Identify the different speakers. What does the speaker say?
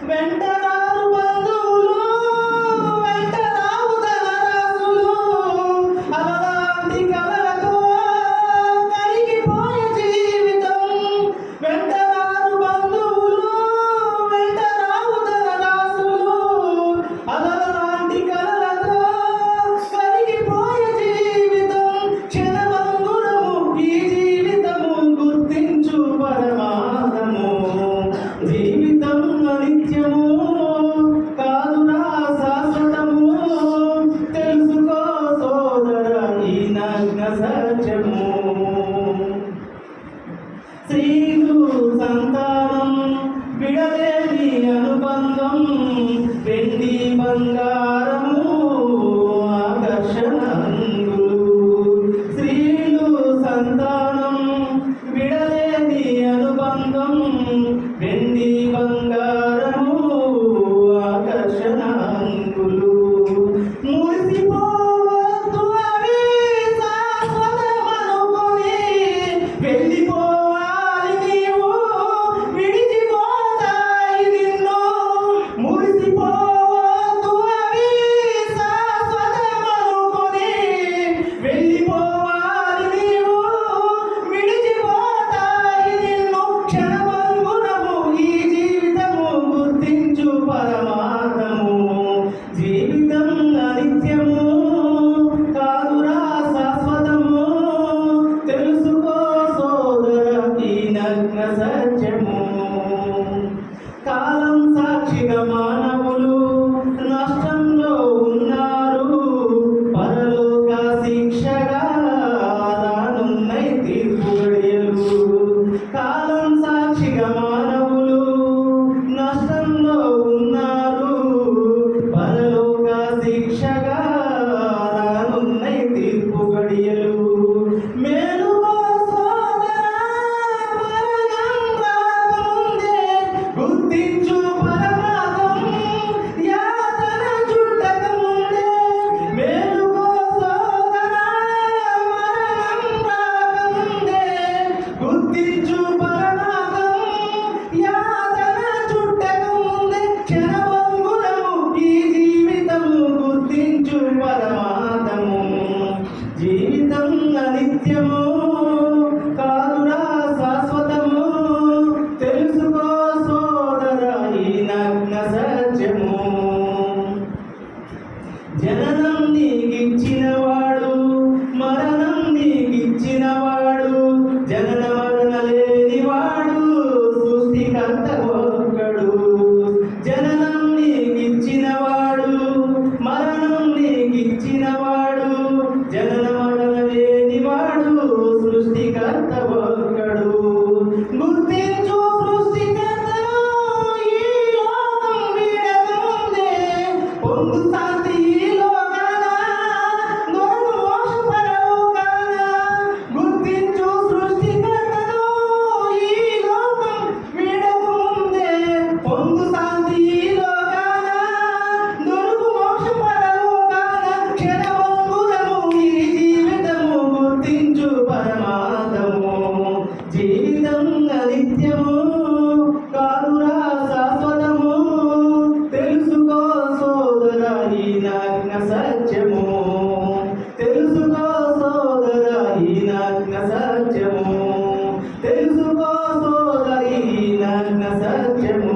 Speaker 1: when the বান্দা జననం నీకిచ్చినవాడు మరణం నీకిచ్చినవాడు జనన మరణ లేనివాడు సృష్టికంత గొప్పడు జననం నీకిచ్చినవాడు మరణం నీకిచ్చినవాడు സത്യം